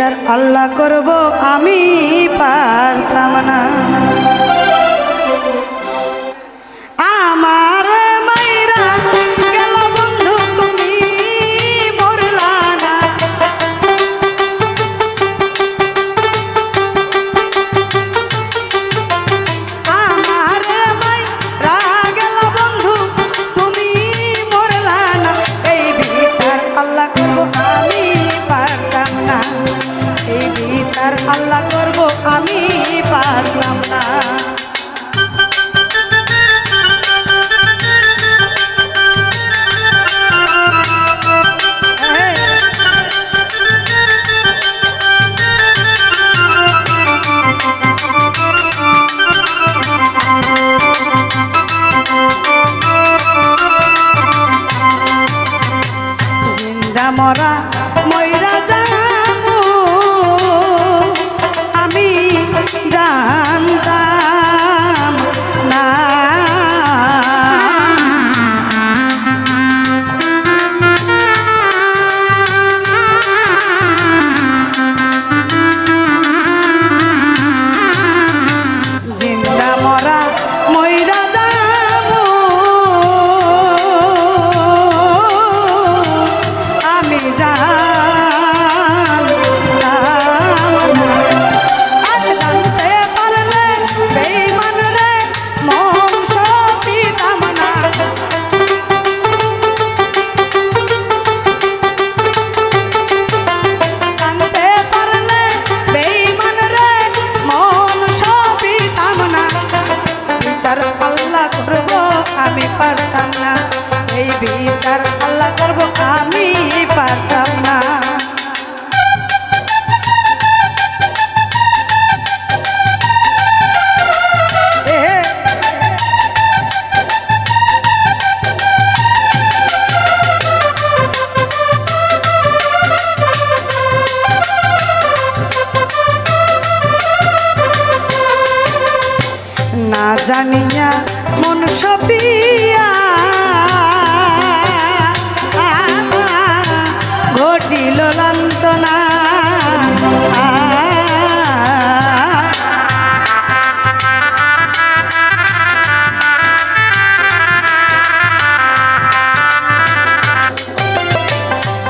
বিচার আল্লাহ করব আমি। মরা ময়রা জানিয়া মন সপিয়া ঘটিল লাঞ্ছনা।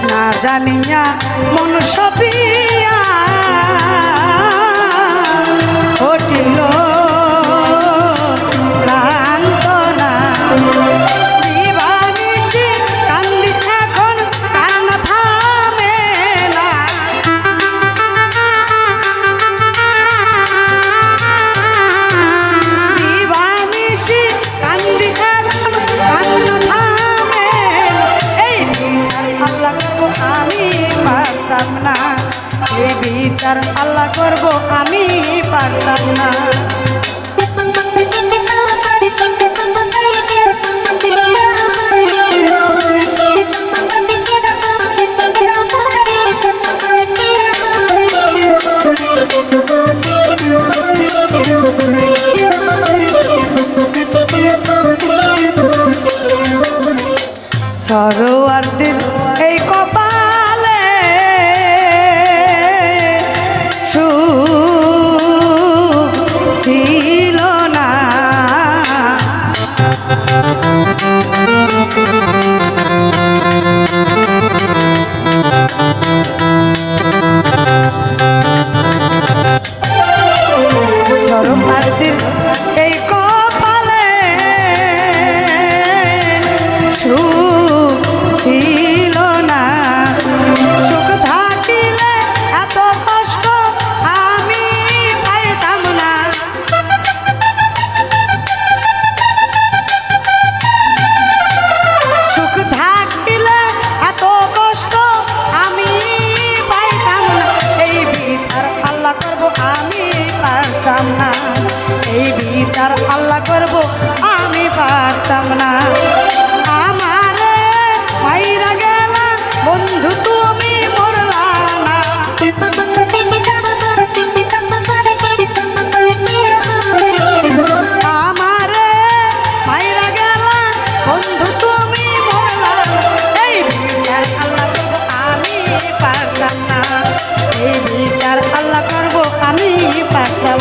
না জানিয়া মন সপিয়া ঘটিল বিচার আল্লাহ করব আমি পারতাম না। সরোয়ারদের পারতাম না। এই বিচার আল্লাহ করব, আমি পারতাম না। আমার মাইরা গেলা, বন্ধু তুমি মরলা না। আমারে মাইরা বন্ধু তুমি এই আমি পারতাম না। আমি পারতাম